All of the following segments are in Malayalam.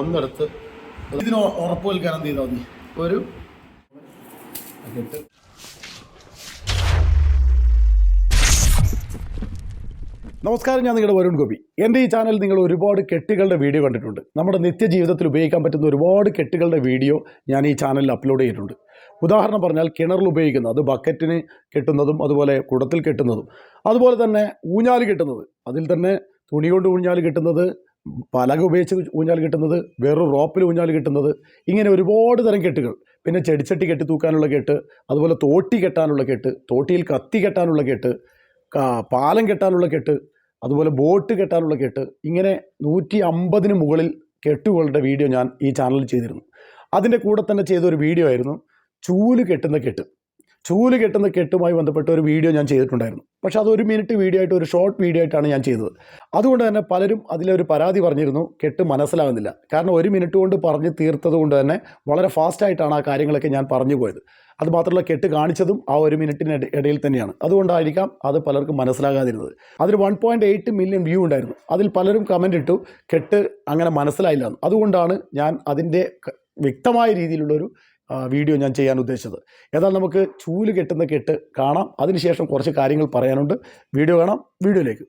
ഒന്നെടുത്ത് ഇതിന് ഉറപ്പ് നൽകാൻ എന്ത് ചെയ്താൽ മതി? ഒരു നമസ്കാരം ഞാൻ നിങ്ങളുടെ വരുൺ ഗോപി. എന്റെ ഈ ചാനൽ നിങ്ങൾ ഒരുപാട് കെട്ടുകളുടെ വീഡിയോ കണ്ടിട്ടുണ്ട്. നമ്മുടെ നിത്യജീവിതത്തിൽ ഉപയോഗിക്കാൻ പറ്റുന്ന ഒരുപാട് കെട്ടുകളുടെ വീഡിയോ ഞാൻ ഈ ചാനലിൽ അപ്ലോഡ് ചെയ്തിട്ടുണ്ട്. ഉദാഹരണം പറഞ്ഞാൽ കിണറിൽ ഉപയോഗിക്കുന്ന അത് ബക്കറ്റിന് കെട്ടുന്നതും അതുപോലെ കുടത്തിൽ കെട്ടുന്നതും. അതുപോലെ തന്നെ ഊഞ്ഞാൽ കെട്ടുന്നത്. അതിൽ തന്നെ തുണി കൊണ്ട് ഊഞ്ഞാൽ കെട്ടുന്നത് പലക ഉപയോഗിച്ച് ഊഞ്ഞാൽ കെട്ടുന്നത് വേറൊരു റോപ്പിൽ ഊഞ്ഞാൽ കെട്ടുന്നത് ഇങ്ങനെ ഒരുപാട് തരം കെട്ടുകൾ. പിന്നെ ചെടിച്ചട്ടി കെട്ടി തൂക്കാനുള്ള കെട്ട് അതുപോലെ തോട്ടി കെട്ടാനുള്ള കെട്ട് തോട്ടിയിൽ കത്തി കെട്ടാനുള്ള കെട്ട് പാലം കെട്ടാനുള്ള കെട്ട് അതുപോലെ ബോട്ട് കെട്ടാനുള്ള കെട്ട് ഇങ്ങനെ നൂറ്റി അമ്പതിന് മുകളിൽ കെട്ടുകളുടെ വീഡിയോ ഞാൻ ഈ ചാനലിൽ ചെയ്തിരുന്നു. അതിന്റെ കൂടെ തന്നെ ചെയ്തൊരു വീഡിയോ ആയിരുന്നു ചൂൽ കെട്ടുന്ന കെട്ട്. ചൂൽ കെട്ടുന്ന കെട്ടുമായി ബന്ധപ്പെട്ട ഒരു വീഡിയോ ഞാൻ ചെയ്തിട്ടുണ്ടായിരുന്നു. പക്ഷെ അത് ഒരു മിനിറ്റ് വീഡിയോ ആയിട്ട് ഒരു ഷോർട്ട് വീഡിയോ ആയിട്ടാണ് ഞാൻ ചെയ്തത്. അതുകൊണ്ട് തന്നെ പലരും അതിലൊരു പരാതി പറഞ്ഞിരുന്നു കെട്ട് മനസ്സിലാകുന്നില്ല കാരണം ഒരു മിനിറ്റ് കൊണ്ട് പറഞ്ഞ് തീർത്തത് കൊണ്ട് തന്നെ വളരെ ഫാസ്റ്റായിട്ടാണ് ആ കാര്യങ്ങളൊക്കെ ഞാൻ പറഞ്ഞു പോയത്. അതുമാത്രമല്ല കെട്ട് കാണിച്ചതും ആ ഒരു മിനിറ്റിന് ഇടയിൽ തന്നെയാണ്. അതുകൊണ്ടായിരിക്കാം അത് പലർക്കും മനസ്സിലാകാതിരുന്നത്. അതിന് one point eight million view ഉണ്ടായിരുന്നു. അതിൽ പലരും കമന്റ് ഇട്ടു കെട്ട് അങ്ങനെ മനസ്സിലായില്ല അതുകൊണ്ടാണ് ഞാൻ അതിന്റെ വ്യക്തമായ രീതിയിലുള്ളൊരു വീഡിയോ ഞാൻ ചെയ്യാൻ ഉദ്ദേശിച്ചത്. ഏതായാലും നമുക്ക് ചൂൽ കെട്ടുന്ന കെട്ട് കാണാം. അതിനുശേഷം കുറച്ച് കാര്യങ്ങൾ പറയാനുണ്ട്. വീഡിയോ കാണാം. വീഡിയോയിലേക്ക്.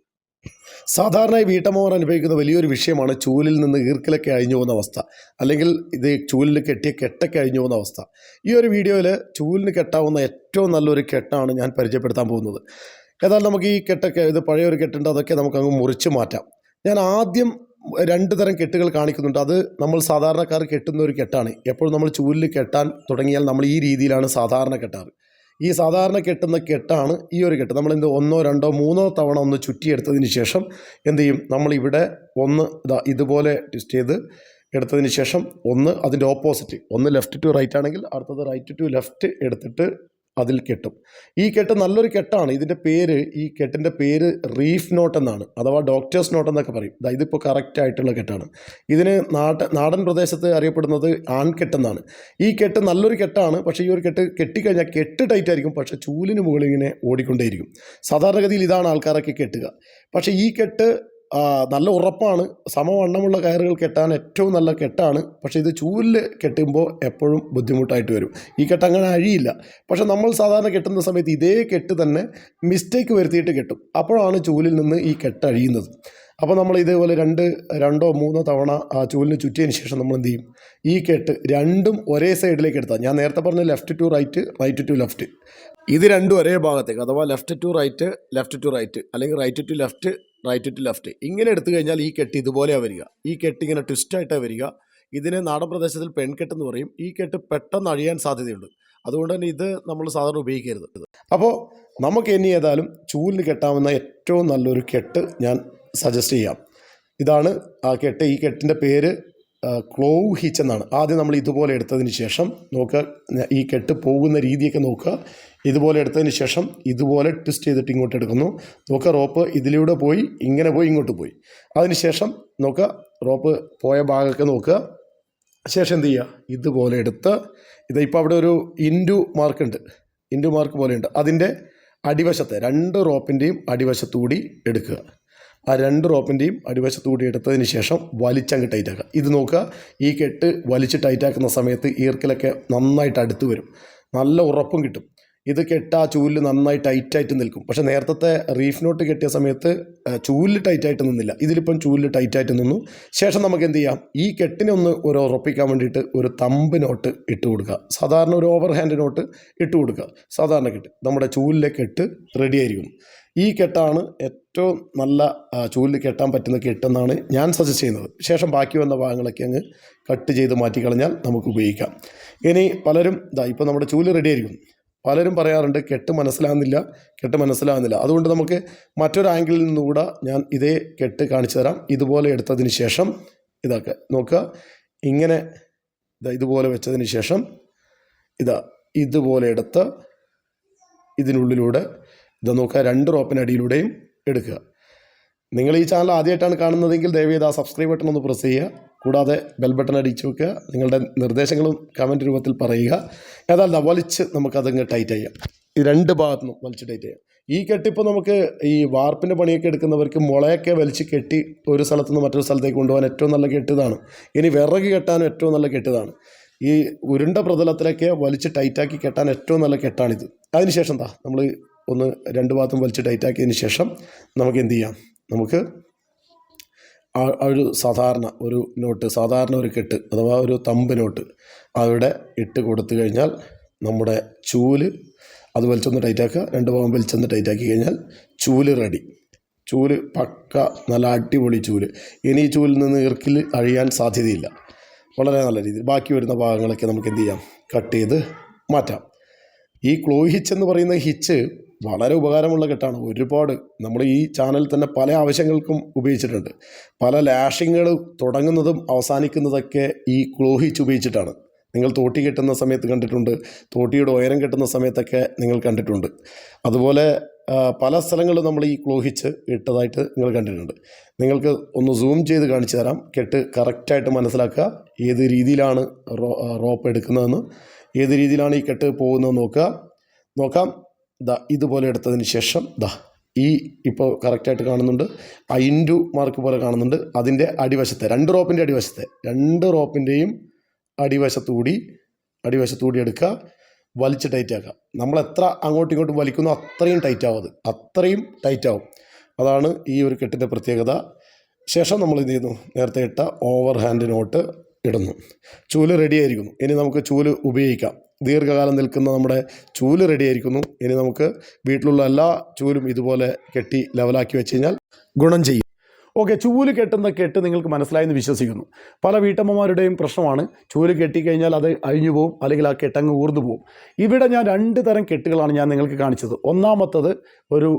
സാധാരണയായി വീട്ടമ്മമാർ അനുഭവിക്കുന്ന വലിയൊരു വിഷയമാണ് ചൂലിൽ നിന്ന് ഈർക്കിലൊക്കെ അഴിഞ്ഞു പോകുന്ന അവസ്ഥ. അല്ലെങ്കിൽ ഇത് ചൂലിൽ കെട്ടിയ കെട്ടൊക്കെ അഴിഞ്ഞു പോകുന്ന അവസ്ഥ. ഈ ഒരു വീഡിയോയിൽ ചൂലിന് കെട്ടാവുന്ന ഏറ്റവും നല്ലൊരു കെട്ടാണ് ഞാൻ പരിചയപ്പെടുത്താൻ പോകുന്നത്. ഏതായാലും നമുക്ക് ഈ കെട്ടൊക്കെ ഇത് പഴയൊരു കെട്ടുണ്ട്. അതൊക്കെ നമുക്ക് അങ്ങ് മുറിച്ച് മാറ്റാം. ഞാൻ ആദ്യം രണ്ട് തരം കെട്ടുകൾ കാണിക്കുന്നുണ്ട്. അത് നമ്മൾ സാധാരണക്കാർ കെട്ടുന്ന ഒരു കെട്ടാണ്. എപ്പോഴും നമ്മൾ ചൂലിൽ കെട്ടാൻ തുടങ്ങിയാൽ നമ്മൾ ഈ രീതിയിലാണ് സാധാരണ കെട്ടാറ്. ഈ സാധാരണ കെട്ടുന്ന കെട്ടാണ് ഈ ഒരു കെട്ട്. നമ്മൾ എന്ത് ഒന്നോ രണ്ടോ മൂന്നോ തവണ ഒന്ന് ചുറ്റിയെടുത്തതിന് ശേഷം എന്ത് ചെയ്യും? നമ്മളിവിടെ ഒന്ന് ഇതാ ഇതുപോലെ ട്വിസ്റ്റ് ചെയ്ത് എടുത്തതിന് ശേഷം ഒന്ന് അതിന്റെ ഓപ്പോസിറ്റ് ഒന്ന് ലെഫ്റ്റ് ടു റൈറ്റ് ആണെങ്കിൽ അടുത്തത് റൈറ്റ് ടു ലെഫ്റ്റ് എടുത്തിട്ട് അതിൽ കെട്ടും. ഈ കെട്ട് നല്ലൊരു കെട്ടാണ്. ഇതിന്റെ പേര് ഈ കെട്ടിന്റെ പേര് റീഫ് നോട്ട് എന്നാണ്. അഥവാ ഡോക്ടേഴ്സ് നോട്ട് എന്നൊക്കെ പറയും. അതായത് ഇപ്പോൾ കറക്റ്റ് ആയിട്ടുള്ള കെട്ടാണ്. ഇതിന് നാട്ട നാടൻ പ്രദേശത്ത് അറിയപ്പെടുന്നത് ആൺകെട്ടെന്നാണ് ഈ കെട്ട് നല്ലൊരു കെട്ടാണ്. പക്ഷേ ഈ ഒരു കെട്ട് കെട്ടിക്കഴിഞ്ഞാൽ കെട്ട് ടൈറ്റ് ആയിരിക്കും. പക്ഷേ ചൂലിന് മുകളിൽ ഇങ്ങനെ ഓടിക്കൊണ്ടേയിരിക്കും. സാധാരണഗതിയിൽ ഇതാണ് ആൾക്കാരൊക്കെ കെട്ടുക. പക്ഷേ ഈ കെട്ട് നല്ല ഉറപ്പാണ്. സമവണ്ണമുള്ള കയറുകൾ കെട്ടാൻ ഏറ്റവും നല്ല കെട്ടാണ്. പക്ഷേ ഇത് ചൂലിൽ കെട്ടുമ്പോൾ എപ്പോഴും ബുദ്ധിമുട്ടായിട്ട് വരും. ഈ കെട്ട് അങ്ങനെ അഴിയില്ല. പക്ഷേ നമ്മൾ സാധാരണ കെട്ടുന്ന സമയത്ത് ഇതേ കെട്ട് തന്നെ മിസ്റ്റേക്ക് വരുത്തിയിട്ട് കെട്ടും. അപ്പോഴാണ് ചൂലിൽ നിന്ന് ഈ കെട്ട് അഴിയുന്നത്. അപ്പോൾ നമ്മൾ ഇതേപോലെ രണ്ട് രണ്ടോ മൂന്നോ തവണ ആ ചൂലിന് ചുറ്റിയതിന് ശേഷം നമ്മൾ എന്ത് ചെയ്യും? ഈ കെട്ട് രണ്ടും ഒരേ സൈഡിലേക്ക് എടുത്താൽ ഞാൻ നേരത്തെ പറഞ്ഞ left to right right to left. ഇത് രണ്ടും ഒരേ ഭാഗത്തേക്ക്. അഥവാ left to right left to right അല്ലെങ്കിൽ right to left right to left ഇങ്ങനെ എടുത്തു കഴിഞ്ഞാൽ ഈ കെട്ട് ഇതുപോലെയാണ് വരിക. ഈ കെട്ട് ഇങ്ങനെ ട്വിസ്റ്റായിട്ടാണ് വരിക. ഇതിനെ നാടൻ പ്രദേശത്തിൽ പെൺകെട്ട് എന്ന് പറയും. ഈ കെട്ട് പെട്ടെന്ന് അഴിയാൻ സാധ്യതയുണ്ട്. അതുകൊണ്ട് തന്നെ ഇത് നമ്മൾ സാധാരണ ഉപയോഗിക്കരുത്. അപ്പോൾ നമുക്ക് ഇനി ഏതായാലും ചൂലിന് കെട്ടാവുന്ന ഏറ്റവും നല്ലൊരു കെട്ട് ഞാൻ സജസ്റ്റ് ചെയ്യാം. ഇതാണ് ആ കെട്ട്. ഈ കെട്ടിന്റെ പേര് ക്ലോവ് ഹിച്ച് എന്നാണ്. ആദ്യം നമ്മൾ ഇതുപോലെ എടുത്തതിന് ശേഷം നോക്കുക ഈ കെട്ട് പോകുന്ന രീതിയൊക്കെ നോക്കുക. ഇതുപോലെ എടുത്തതിന് ശേഷം ഇതുപോലെ ട്വിസ്റ്റ് ചെയ്തിട്ട് ഇങ്ങോട്ട് എടുക്കുന്നു. നോക്കുക റോപ്പ് ഇതിലൂടെ പോയി ഇങ്ങനെ പോയി ഇങ്ങോട്ട് പോയി. അതിന് ശേഷം നോക്കുക റോപ്പ് പോയ ഭാഗമൊക്കെ നോക്കുക. ശേഷം എന്ത് ചെയ്യുക? ഇതുപോലെ എടുത്ത് ഇത് ഇപ്പോൾ അവിടെ ഒരു ഇൻഡു മാർക്ക് ഉണ്ട്. ഇൻഡു മാർക്ക് പോലെയുണ്ട് അതിന്റെ അടിവശത്തെ രണ്ട് റോപ്പിന്റെയും അടിവശത്തുകൂടി എടുക്കുക. ആ രണ്ട് റോപ്പിന്റെയും അടിവശത്തുകൂടി എടുത്തതിന് ശേഷം വലിച്ചങ്ങ് ടൈറ്റാക്കുക ഇത് നോക്കുക ഈ കെട്ട് വലിച്ച് ടൈറ്റാക്കുന്ന സമയത്ത് ഈർക്കിലൊക്കെ നന്നായിട്ട് അടുത്ത് വരും. നല്ല ഉറപ്പും കിട്ടും. ഇത് കെട്ട ആ ചൂലിൽ നന്നായി ടൈറ്റായിട്ട് നിൽക്കും. പക്ഷേ നേരത്തെ റീഫ് നോട്ട് കെട്ടിയ സമയത്ത് ചൂൽ ടൈറ്റായിട്ട് നിന്നില്ല. ഇതിലിപ്പം ചൂൽ ടൈറ്റായിട്ട് നിന്നു. ശേഷം നമുക്ക് എന്ത് ചെയ്യാം? ഈ കെട്ടിനെ ഒന്ന് ഒരു ഉറപ്പിക്കാൻ വേണ്ടിയിട്ട് ഒരു തമ്പ് നോട്ട് ഇട്ട് കൊടുക്കുക. സാധാരണ ഒരു ഓവർ ഹാൻഡ് നോട്ട് ഇട്ട് കൊടുക്കുക. സാധാരണ കെട്ട്. നമ്മുടെ ചൂലിലെ കെട്ട് റെഡി ആയിരിക്കും. ഈ കെട്ടാണ് ഏറ്റവും നല്ല ചൂലിൽ കെട്ടാൻ പറ്റുന്ന കെട്ടെന്നാണ് ഞാൻ സജസ്റ്റ് ചെയ്യുന്നത്. ശേഷം ബാക്കി വന്ന ഭാഗങ്ങളൊക്കെ അങ്ങ് കട്ട് ചെയ്ത് മാറ്റിക്കളഞ്ഞാൽ നമുക്ക് ഉപയോഗിക്കാം. ഇനി പലരും ഇതാ ഇപ്പോൾ നമ്മുടെ ചൂൽ റെഡി ആയിരിക്കും. പലരും പറയാറുണ്ട് കെട്ട് മനസ്സിലാകുന്നില്ല കെട്ട് മനസ്സിലാകുന്നില്ല. അതുകൊണ്ട് നമുക്ക് മറ്റൊരു ആംഗിളിൽ നിന്നുകൂടെ ഞാൻ ഇതേ കെട്ട് കാണിച്ചു തരാം. ഇതുപോലെ എടുത്തതിന് ശേഷം ഇതൊക്കെ നോക്കുക. ഇങ്ങനെ ഇതാ ഇതുപോലെ വെച്ചതിന് ശേഷം ഇതാ ഇതുപോലെ എടുത്ത് ഇതിനുള്ളിലൂടെ ഇത് നോക്കുക രണ്ട് റോപ്പിനടിയിലൂടെയും എടുക്കുക. നിങ്ങൾ ഈ ചാനൽ ആദ്യമായിട്ടാണ് കാണുന്നതെങ്കിൽ ദയവേത് ആ സബ്സ്ക്രൈബ് ബട്ടൺ ഒന്ന് പ്രസ് ചെയ്യുക. കൂടാതെ ബെൽ ബട്ടൺ അടിച്ചു വെക്കുക. നിങ്ങളുടെ നിർദ്ദേശങ്ങളും കമന്റ് രൂപത്തിൽ പറയുക. ദാ വലിച്ച് നമുക്കതങ്ങ് ടൈറ്റ് ചെയ്യാം ഈ രണ്ട് ഭാഗത്തു നിന്നും വലിച്ച് ടൈറ്റ് ചെയ്യാം ഈ കെട്ടിപ്പോൾ നമുക്ക് ഈ വാർപ്പിന്റെ പണിയൊക്കെ എടുക്കുന്നവർക്ക് മുളയൊക്കെ വലിച്ച് കെട്ടി ഒരു സ്ഥലത്ത് നിന്ന് മറ്റൊരു സ്ഥലത്തേക്ക് കൊണ്ടുപോകാൻ ഏറ്റവും നല്ല കെട്ടിതാണ്. ഇനി വിറക് കെട്ടാനും ഏറ്റവും നല്ല കെട്ടിതാണ്. ഈ ഉരുണ്ട പ്രതലത്തിലേക്ക് വലിച്ച് ടൈറ്റാക്കി കെട്ടാൻ ഏറ്റവും നല്ല കെട്ടാണിത്. അതിനുശേഷം എന്താ? നമ്മൾ ഒന്ന് രണ്ട് ഭാഗത്തും വലിച്ച് ടൈറ്റാക്കിയതിന് ശേഷം നമുക്ക് എന്ത് ചെയ്യാം? നമുക്ക് ആ ഒരു സാധാരണ ഒരു നോട്ട് സാധാരണ ഒരു കെട്ട് അഥവാ ഒരു തമ്പ് നോട്ട് അവിടെ ഇട്ട് കൊടുത്തു കഴിഞ്ഞാൽ നമ്മുടെ ചൂൽ അത് വലിച്ചൊന്ന് ടൈറ്റാക്കുക രണ്ട് ഭാഗം വലിച്ചൊന്ന് ടൈറ്റാക്കി കഴിഞ്ഞാൽ ചൂൽ റെഡി. ചൂൽ പക്ക നല്ല അടിപൊളി ചൂൽ. ഇനി ഈ ചൂലിൽ നിന്ന് ഇറക്കിൽ അഴിയാൻ സാധ്യതയില്ല. വളരെ നല്ല രീതിയിൽ. ബാക്കി വരുന്ന ഭാഗങ്ങളൊക്കെ നമുക്ക് എന്ത് ചെയ്യാം? കട്ട് ചെയ്ത് മാറ്റാം. ഈ ക്ലോ ഹിച്ച് എന്ന് പറയുന്ന ഹിച്ച് വളരെ ഉപകാരമുള്ള കെട്ടാണ്. ഒരുപാട് നമ്മൾ ഈ ചാനൽ തന്നെ പല ആവശ്യങ്ങൾക്കും ഉപയോഗിച്ചിട്ടുണ്ട്. പല ലാഷിങ്ങൾ തുടങ്ങുന്നതും അവസാനിക്കുന്നതൊക്കെ ഈ ക്ലോഹിച്ച് ഉപയോഗിച്ചിട്ടാണ്. നിങ്ങൾ തോട്ടി കെട്ടുന്ന സമയത്ത് കണ്ടിട്ടുണ്ട്. തോട്ടിയുടെ ഉയരം കെട്ടുന്ന സമയത്തൊക്കെ നിങ്ങൾ കണ്ടിട്ടുണ്ട്. അതുപോലെ പല സ്ഥലങ്ങളും നമ്മൾ ഈ ക്ലോഹിച്ച് ഇട്ടതായിട്ട് നിങ്ങൾ കണ്ടിട്ടുണ്ട്. നിങ്ങൾക്ക് ഒന്ന് സൂം ചെയ്ത് കാണിച്ചു തരാം. കെട്ട് കറക്റ്റായിട്ട് മനസ്സിലാക്കുക. ഏത് രീതിയിലാണ് റോപ്പ് എടുക്കുന്നതെന്ന്. ഏത് രീതിയിലാണ് ഈ കെട്ട് പോകുന്നതെന്ന് നോക്കുക. നോക്കാം. ദാ ഇതുപോലെ എടുത്തതിന് ശേഷം ദാ ഈ ഇപ്പോൾ കറക്റ്റായിട്ട് കാണുന്നുണ്ട്. ആ ഇന്റു മാർക്ക് പോലെ കാണുന്നുണ്ട്. അതിന്റെ അടിവശത്തെ രണ്ട് റോപ്പിന്റെ അടിവശത്തെ രണ്ട് റോപ്പിന്റെയും അടിവശത്തുകൂടി അടിവശത്തുകൂടി എടുക്കുക വലിച്ച് ടൈറ്റ് ആക്കുക. നമ്മൾ എത്ര അങ്ങോട്ടും ഇങ്ങോട്ടും വലിക്കുന്നോ അത്രയും ടൈറ്റ് ആവും അത്. അത്രയും ടൈറ്റ് ആവും. അതാണ് ഈ ഒരു കെട്ടിന്റെ പ്രത്യേകത. ശേഷം നമ്മൾ എന്ത് ചെയ്യുന്നു നേരത്തെ ഇട്ട ഓവർ ഹാൻഡ് നോട്ട് ഇടുന്നു. ചൂൽ റെഡി ആയിരിക്കുന്നു. ഇനി നമുക്ക് ചൂൽ ഉപയോഗിക്കാം. ദീർഘകാലം നിൽക്കുന്ന നമ്മുടെ ചൂൽ റെഡിയായിരിക്കുന്നു. ഇനി നമുക്ക് വീട്ടിലുള്ള എല്ലാ ചൂലും ഇതുപോലെ കെട്ടി ലെവലാക്കി വെച്ച് കഴിഞ്ഞാൽ ഗുണം ചെയ്യും. ഓക്കെ ചൂൽ കെട്ടുന്ന കെട്ട് നിങ്ങൾക്ക് മനസ്സിലായെന്ന് വിശ്വസിക്കുന്നു. പല വീട്ടമ്മമാരുടെയും പ്രശ്നമാണ് ചൂൽ കെട്ടിക്കഴിഞ്ഞാൽ അത് അഴിഞ്ഞു പോകും അല്ലെങ്കിൽ ആ കെട്ടങ്ങ് ഊർന്നു പോകും ഇവിടെ ഞാൻ രണ്ട് തരം കെട്ടുകളാണ് ഞാൻ നിങ്ങൾക്ക് കാണിച്ചത്. ഒന്നാമത്തത് ഒരു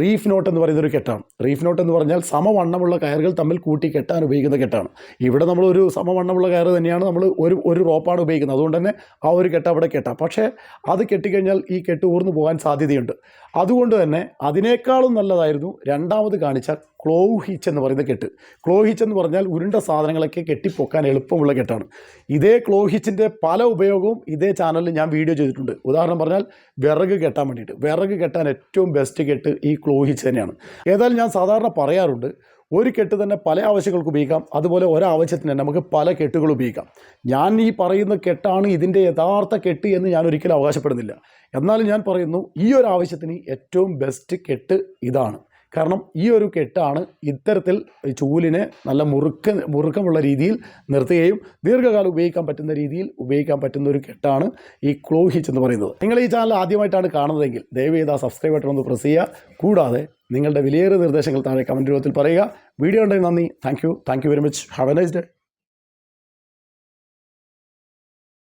റീഫ് നോട്ട് എന്ന് പറയുന്ന ഒരു കെട്ടാണ്. റീഫ് നോട്ട് എന്ന് പറഞ്ഞാൽ സമവണ്ണമുള്ള കയറുകൾ തമ്മിൽ കൂട്ടി കെട്ടാൻ ഉപയോഗിക്കുന്ന കെട്ടാണ്. ഇവിടെ നമ്മൾ ഒരു സമവണ്ണമുള്ള കയറ് തന്നെയാണ് നമ്മൾ ഒരു ഒരു റോപ്പാണ് ഉപയോഗിക്കുന്നത്. അതുകൊണ്ട് തന്നെ ആ ഒരു കെട്ട് അവിടെ കെട്ടാം. പക്ഷേ അത് കെട്ടിക്കഴിഞ്ഞാൽ ഈ കെട്ട് ഊർന്നു പോകാൻ സാധ്യതയുണ്ട്. അതുകൊണ്ട് തന്നെ അതിനേക്കാളും നല്ലതായിരുന്നു രണ്ടാമത് കാണിച്ച ക്ലോഹിച്ച് എന്ന് പറയുന്ന കെട്ട്. ക്ലോഹിച്ച് എന്ന് പറഞ്ഞാൽ ഉരുണ്ട സാധനങ്ങളൊക്കെ കെട്ടിപ്പൊക്കാൻ എളുപ്പമുള്ള കെട്ടാണ്. ഇതേ ക്ലോഹിച്ചിന്റെ പല ഉപയോഗവും ഇതേ ചാനലിൽ ഞാൻ വീഡിയോ ചെയ്തിട്ടുണ്ട്. ഉദാഹരണം പറഞ്ഞാൽ വിറക് കെട്ടാൻ വേണ്ടിയിട്ട്. വിറക് കെട്ടാൻ ഏറ്റവും ബെസ്റ്റ് കെട്ട് ഈ ക്ലോഹിച്ച് തന്നെയാണ്. ഏതായാലും ഞാൻ സാധാരണ പറയാറുണ്ട് ഒരു കെട്ട് തന്നെ പല ആവശ്യങ്ങൾക്ക് ഉപയോഗിക്കാം. അതുപോലെ ഒരാവശ്യത്തിന് നമുക്ക് പല കെട്ടുകൾ ഉപയോഗിക്കാം. ഞാൻ ഈ പറയുന്ന കെട്ടാണ് ഇതിന്റെ യഥാർത്ഥ കെട്ട് എന്ന് ഞാൻ ഒരിക്കലും അവകാശപ്പെടുന്നില്ല. എന്നാലും ഞാൻ പറയുന്നു ഈ ഒരു ആവശ്യത്തിന് ഏറ്റവും ബെസ്റ്റ് കെട്ട് ഇതാണ്. കാരണം ഈ ഒരു കെട്ടാണ് ഇത്തരത്തിൽ ചൂലിനെ നല്ല മുറുക്ക മുറുക്കമുള്ള രീതിയിൽ നിർത്തുകയും ദീർഘകാലം ഉപയോഗിക്കാൻ പറ്റുന്ന രീതിയിൽ ഉപയോഗിക്കാൻ പറ്റുന്ന ഒരു കെട്ടാണ് ഈ ക്ലോഹിച്ച് എന്ന് പറയുന്നത്. നിങ്ങൾ ഈ ചാനൽ ആദ്യമായിട്ടാണ് കാണുന്നതെങ്കിൽ ദയവ് ചെയ്ത് ആ സബ്സ്ക്രൈബ് ബട്ടൺ ഒന്ന് പ്രസ് ചെയ്യുക. കൂടാതെ നിങ്ങളുടെ വിലയേറിയ നിർദ്ദേശങ്ങൾ താഴെ കമന്റ് രൂപത്തിൽ പറയുക. വീഡിയോ ഉണ്ടെങ്കിൽ നന്ദി. Thank you thank you very much have a nice day